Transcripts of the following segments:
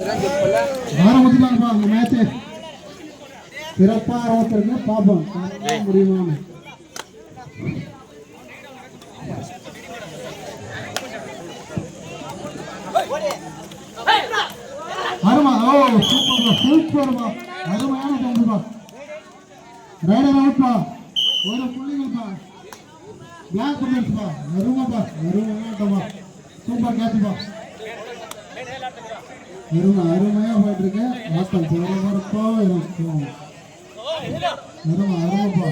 ஆரம்பிச்சுட்டாங்கப்பா அந்த மேட்ச்சு சிறப்பாக ஆரம்பிச்சிருக்கு பார்ப்போம் பண்ண அருமா ஓ சூப்பர்ப்பா சூப்பர்ப்பா அருமையான பந்துப்பா ரைடர் அவுட்ப்பா ஒரு புள்ளிங்கப்பா பிளாக் பண்ணிருச்சுப்பா அருமாப்பா அருமையாட்டப்பா சூப்பர் கேட்சுப்பா இருங்க அருமையா போயிட்டு இருக்கேன் ஆட்டம் பரபரப்பா இருக்கும் அருமை அருமைப்பா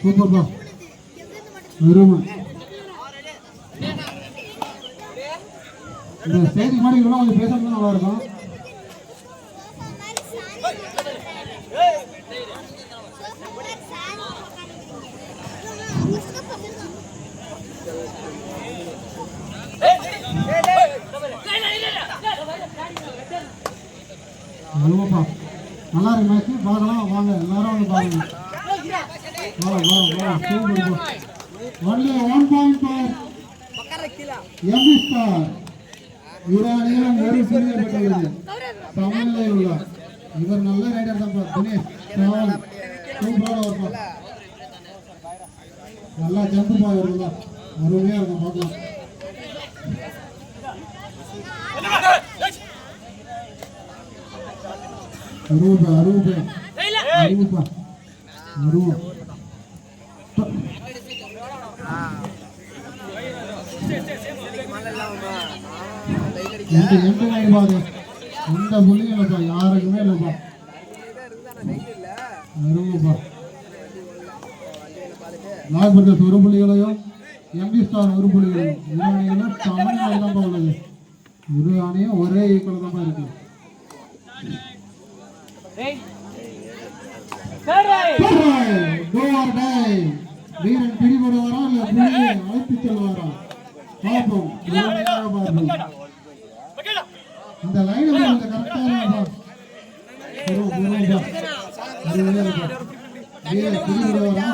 சூப்பர்ப்பா அருமை இந்த செய்தி மாதிரி கொஞ்சம் பேசுறது நல்லா இருக்கும். அருமைப்பா நல்லா இருக்கு மேட்ச். பார்க்கலாம் வாங்க எல்லாரும் வந்து பாருங்க only one point for MV star ஈரானியிலும் ஒரு புள்ளியை பெற்றுள்ளது சமநிலை உள்ளார். இவர் நல்ல ரைடர் தான் தினேஷ் ராவல் சூப்பரான ஒருத்தர் நல்லா ஜம்பு பாய் வருங்களா அருமையா இருக்கும் பார்க்கலாம். அருவப்பா அருவப்பா அருவப்பா அருவம் எந்த எந்த வாய்ப்பாடு எந்த புள்ளியும் இல்லைப்பா யாருக்குமே இல்லைப்பா. அருமைப்பா லாக் ஒரு புள்ளிகளையும் எம்பி ஸ்டார் ஒரு புள்ளிகளையும். சமநிலை தான் உள்ளது. இரு அணியும் ஒரே ஈக்குவல் தான் இருக்கு. வீரன் பிடிபடுவாரா இல்ல புள்ளியை அழைத்து செல்வாரா? பார்ப்போம். இந்த லைன் கொஞ்சம் கரெக்டா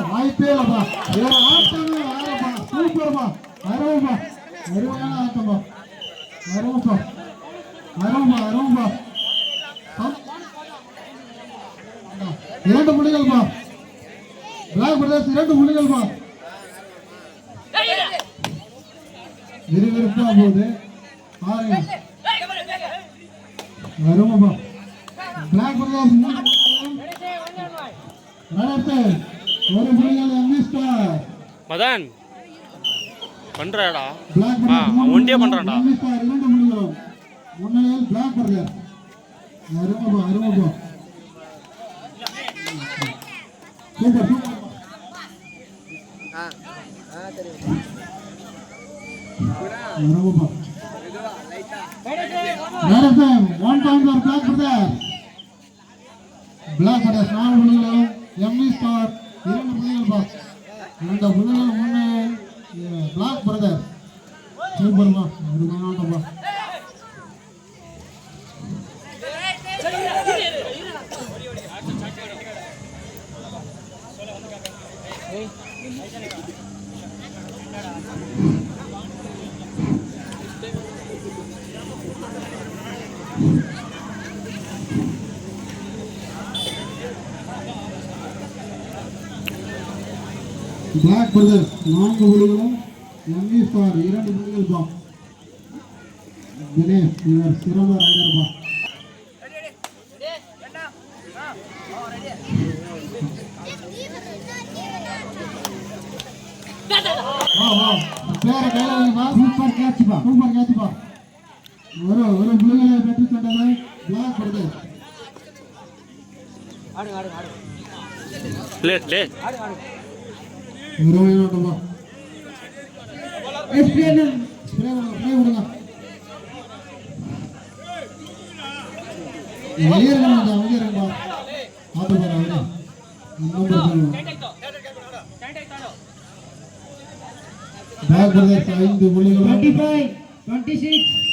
வாய்ப்பே இல்லப்பா வேற ஆட்டமே வேறப்பா சூப்பர்ப்பா அருமைப்பா அருமையான ஆட்டம்பா அருமைப்பா அருமைப்பா அருமைப்பா ஆ. இரண்டு புள்ளிகள்ப்பா பிளாக் பிரதர்ஸ் இரண்டு புள்ளிகள்ப்பா விறுவிறுப்பா போகுது பாருங்க வருமாப்பா பிளாக் பிரதர்ஸ் ஒரு புள்ளிகள் எம்வி ஸ்டார் மதன் பண்றாடா? ஆ, ஒண்டியே ஸ்டார் இரண்டு புள்ளிகளும் முன்னிலையில் பிளாக் பிரதர்ஸ் அருமைப்பா அருமைப்பா சூப்பர் சூப்பர். அருமைப்பா நேரத்தம் one point for black brothers black brothers நாலு புள்ளிகளும் எம்வி ஸ்டார் இரண்டு புள்ளிகள் பாஸ் இந்த புள்ளிகள் முன்னே பிளாக் பிரதர்ஸ் சூப்பர்மா அருமையான ஆட்டம்பா பிளாக் பிரதர்ஸ் நான்கு புள்ளிகளும் எம்வி ஸ்டார் இரண்டு புள்ளிகள் பா தினேஷ் இவர் சிறந்த ரைடர் பா சூப்பர் கேட்ச் பா சூப்பர் கேட்ச் பா ஒரு ஒரு புள்ளிகளை பெற்றுக் கொண்டது பிளாக் பிரதர்ஸ் ஸ்ப்ரே விடுங்க வெளியே இருங்க கொஞ்சம் இருங்கப்பா பார்த்து ஐந்து புள்ளிகள் 25, 26,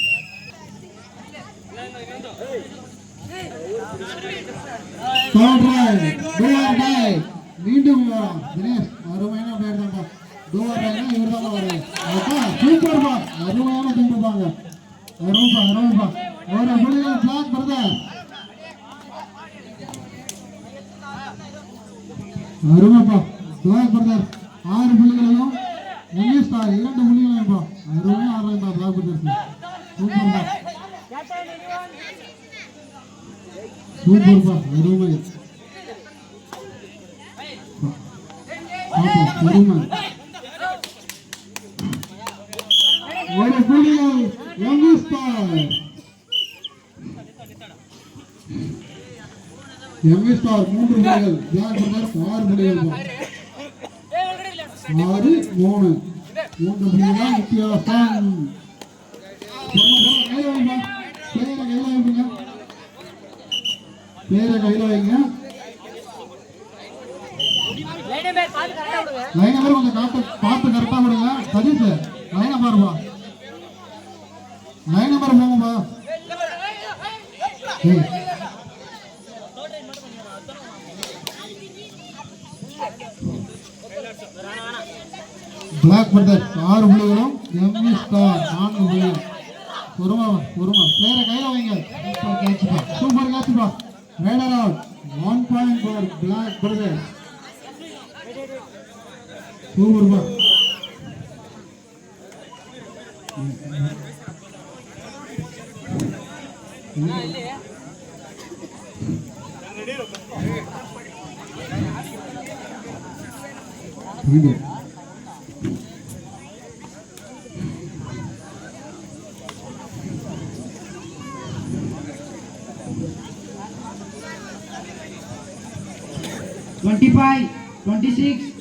மீண்டும் தினேஷ் அருமையான பேர் தான்ப்பா டூ ஆர் இவர் தான் வருவார் அப்பா சூப்பர் பா அருமையான துண்டு பாங்க அருமைப்பா அருமைப்பா ஒரு பிளாக் பிரதர் அருமைப்பா பிளாக் பிரதர் ஆறு புள்ளிகளையும் இரண்டு புள்ளிகளையும் பா பிளாக் பிரதர்ஸ் சூப்பர்ப்பா அருமை பாப்பா பொறுமை ஒரு புள்ளிகள் எம்இ ஸ்டார் எம்இ ஸ்டார் மூன்று புள்ளிகள் பிளாக் பிரதர்ஸ் ஆறு புள்ளிகள் பா. ஆறு மூணு மூன்று புள்ளிகள் வித்தியாசம் கையில வைங்க பேரை கையில வைங்க பேரை கையில வைங்க. லைனை பேர் கொஞ்சம் காட்டு பார்த்து கரெக்டா விடுங்க சதீஷ் லைனை பாருப்பா. லைனை பாரு போங்கப்பா. பிளாக் பட்டர் ஆறு புள்ளிகளும் எம்இ ஸ்டார் நான்கு புள்ளிகள். பொறுமா பொறுமா. வைங்க. சூப்பர் கேட்ச்பா Made out. One point for Black Brothers. Over one. Thank you. 25, 26.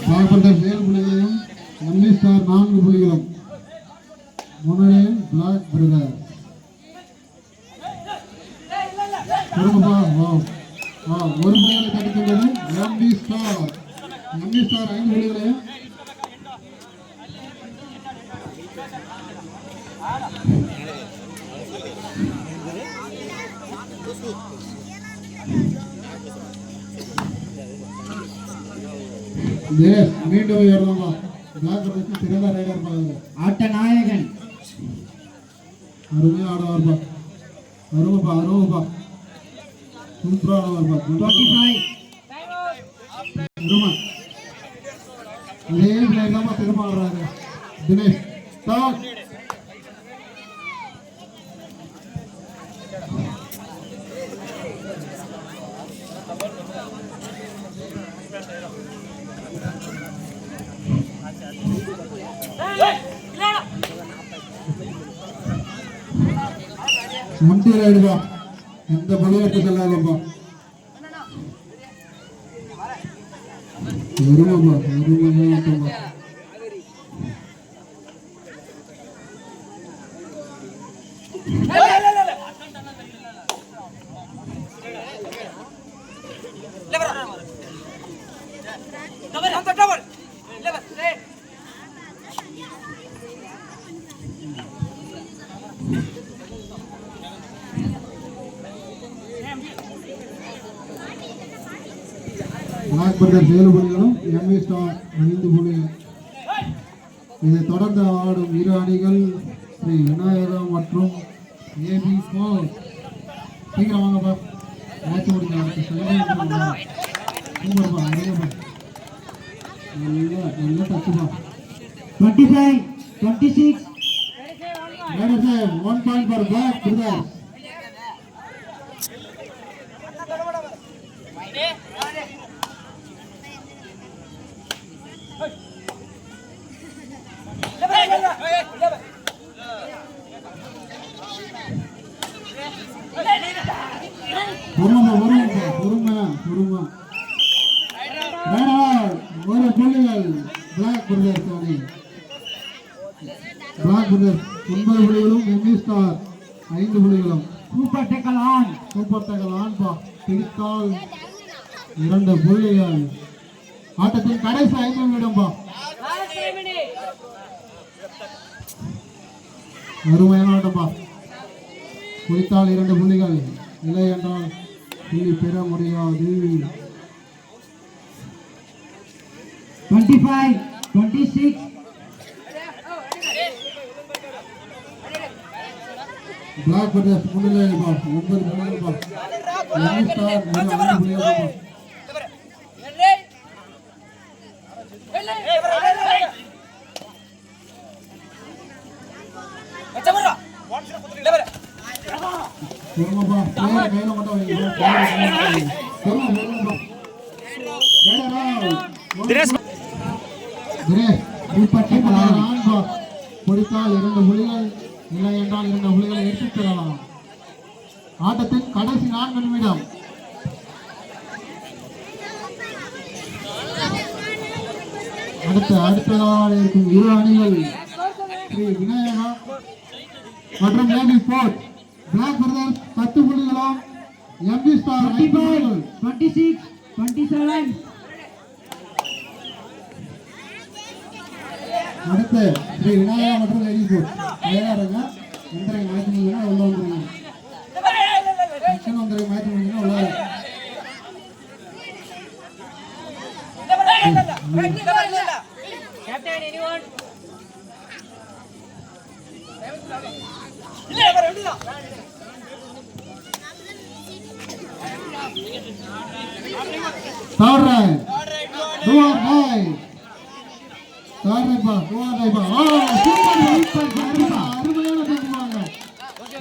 சாகப்பட்ட செயல் புள்ளிகளையும் நல்லி ஸ்டார் நான்கு புள்ளிகளும் முன்னிலையில் பிளாக் பிரதர் ஒரு புள்ளிகளை தடுக்கின்றது M D star M D star ஐந்து புள்ளிகளையும் மீண்டும் ஏறலாமா பிளாக் பிரதர்ஸ் சிறந்த ரைடர் பாருங்க ஆட்ட நாயகன் அருமையா ஆடுவார்ப்பா அருமைப்பா அருமைப்பா. சூப்பரா ஆடுவார்ப்பா twenty-five, அருமை. அதே பிளேயர் தான் திரும்ப ஆடுறாரு. தினேஷ் ஸ்டார்ட் முந்தியில் ஆயிடுவா இந்த பலியாட்டு செல்லாதப்பா வருமாப்பா வருமா Thank you. ஏழு புள்ளிகளும் எம்ஏ ஸ்டார் ஐந்து புள்ளிகள் இதை தொடர்ந்து ஆடும் இரு அணிகள் ஸ்ரீ விநாயகம் மற்றும் ஏபி ஃபோர் சீக்கிரம் வாங்கப்பா மேட்ச் முடிஞ்ச அடுத்த சூப்பர்ப்பா நிறையப்பா நல்லா நல்லா டச்சுப்பா twenty-five, twenty-six, one point for black brother பொறுமை பொறுமை பொறுமை பொறுமை ஒரு புள்ளிகள் பிளாக் பிரதர் அணி பிளாக் பிரதர் ஒன்பது புள்ளிகளும் எம்இ ஸ்டார் ஐந்து புள்ளிகளும். Super tackle on, super tackle ஆன்பா பிடித்தால் இரண்டு புள்ளிகள். ஆட்டத்தின் கடைசி ஐந்து நிமிடம்பா அருமையான ஆட்டம்பா பிடித்தால் இரண்டு புள்ளிகள். இல்லை என்றால் இனி பெற முடியாது. Twenty-five, 26, பிளாக் பட்டர்ஸ் முன்னிலை ஒன்பது புள்ளிகள் பா எம் ஸ்டார் வெறும் ஐந்து புள்ளிகள் பா பொறுமைப்பா பிளேயர் கையில மட்டும் வைங்க பொறுமை இரண்டு புலிகள் இல்லை என்றால் இரண்டு புலிகளை எடுத்துச் செல்லலாம் ஆட்டத்தின் கடைசி நான்கு நிமிடம் அடுத்த அடுத்ததாக இருக்கும் இரு அணிகள். ஸ்ரீ விநாயகா மற்றும் லேடி போர்ட் பிளாக் பிரதர்ஸ் பத்து புள்ளிகளும். எம்பி ஸ்டார் 25, புள்ளிகள். 26, 27, அடுத்து ஸ்ரீ விநாயகா மற்றும் ஏபி ஸ்போர்ட் தயாராக. எந்திரை மாற்றினீங்கன்னா உள்ள வந்துருங்க. டக்குன்னு வந்துரு மாற்றினீங்கன்னா உள்ள வரும். Third right. Do or die. Third right பா. Do or die பா. ஆ, super, super, super. அருமையான ஜம்புவாங்க.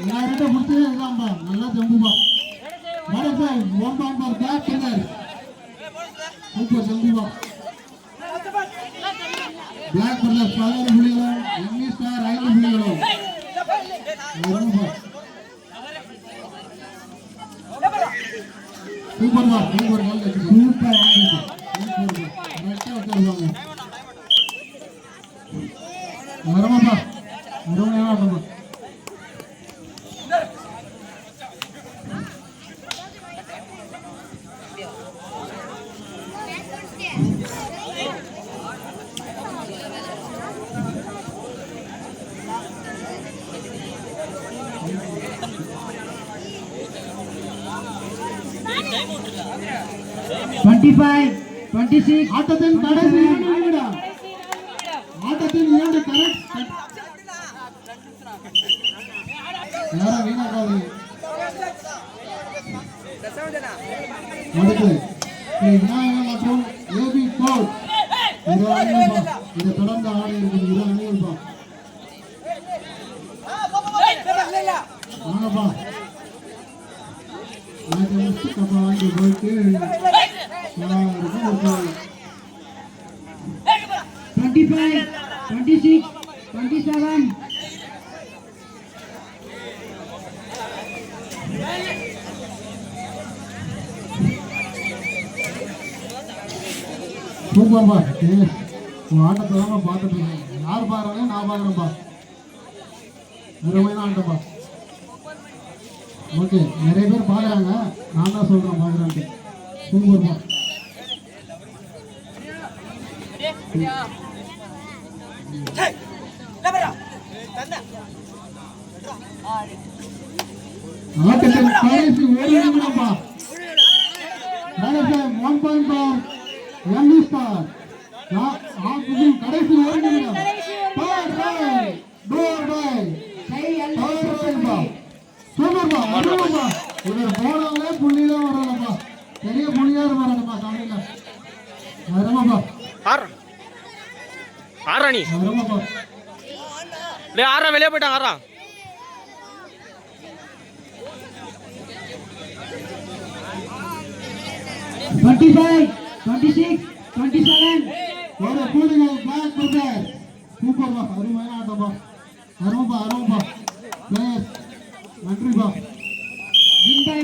எல்லார்கிட்ட முடிச்சதே இதுதான்பா. நல்லா ஜம்புபா. Madam sir, one point for back finger. Super ஜம்புபா. Black brothers பதினோரு புள்ளிகளும், எம்மி ஸ்டார் ஐந்து புள்ளிகளும். அருமைப்பா. சூப்பர் பா சூப்பர் பால் வச்சு சூப்பர் ஆங்கிள். கரெக்டாக வச்சிருப்பாங்க வரமாப்பா அருமையான ஆட்டம்பா டுவெண்ட்டி ஃபைவ் டுவெண்ட்டி சிக்ஸ் ஆட்டத்தின் கடைசி நிமிடம் ஆட்டத்தின் இரண்டு கரெக்ட் யாரும் வீணாக்காதீங்க அடுத்து ஸ்ரீ விநாயகர் மற்றும் ஏபி கோல் இரு அணிகள் இதை தொடர்ந்து ஆட இருக்குது இரு அணிகள் பா வாங்கப்பா. முடிச்சு கப்பா வாங்கி போயிட்டு twenty-seven, உன் ஆட்டத்தை தான் பார்த்துட்டு இருக்கேன். யார் பாருங்க நான் பார்க்குறேன்ப்பா அருமையான ஆட்டம்பா ஓகே நிறைய பேர் பார்க்குறாங்க நான் தான் சொல்கிறேன் பார்க்குறேன்ட்டு சூப்பர்ப்பா ஆட்டத்தில் கடைசி ஒரு நிமிடம்ப்பா ஒன் பாயிண்ட் எம்இ ஸ்டார் கடைசி ஒரு நிமிடம். right பா. சூப்பர்ப்பா அருமைப்பா. இவர் போனவங்களே புள்ளியில வரலப்பா பெரிய புள்ளியா இருப்பாருப்பா தமிழ்ல அருமைப்பா. ஆறு ஆறா நீ அருமைப்பா. டேய் ஆறா வெளியே போயிட்டாங்க ஆறா twenty-five, twenty-six, twenty-seven, ஒரு கூடுதல் பிளாக் பிரதர் சூப்பர்ப்பா அருமையான ஆட்டப்பா அருமைப்பா அருமைப்பா பிளேயர்ஸ் நன்றிப்பா. Win by